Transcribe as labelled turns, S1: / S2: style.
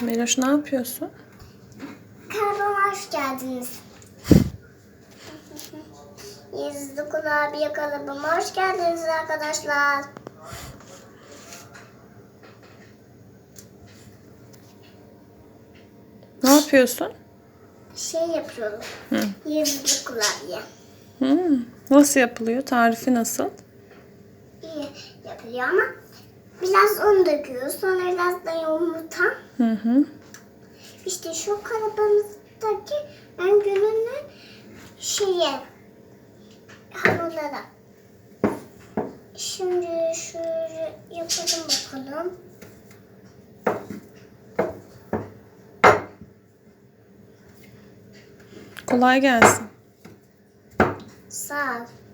S1: Meloş ne yapıyorsun?
S2: Kanalıma hoş geldiniz. Yazılı kurabiye kalıbıma hoş geldiniz arkadaşlar.
S1: Ne yapıyorsun?
S2: Şey yapıyorum. Yazılı kurabiye.
S1: Hmm, Nasıl yapılıyor? Tarifi nasıl?
S2: İyi yapılıyor ama biraz un döküyoruz. Sonra biraz da yumurta.
S1: Hı hı.
S2: İşte şu kalıbımızdaki ön gününü şeye hamurlara. Şimdi şöyle yapalım bakalım.
S1: Kolay gelsin.
S2: Sağ ol.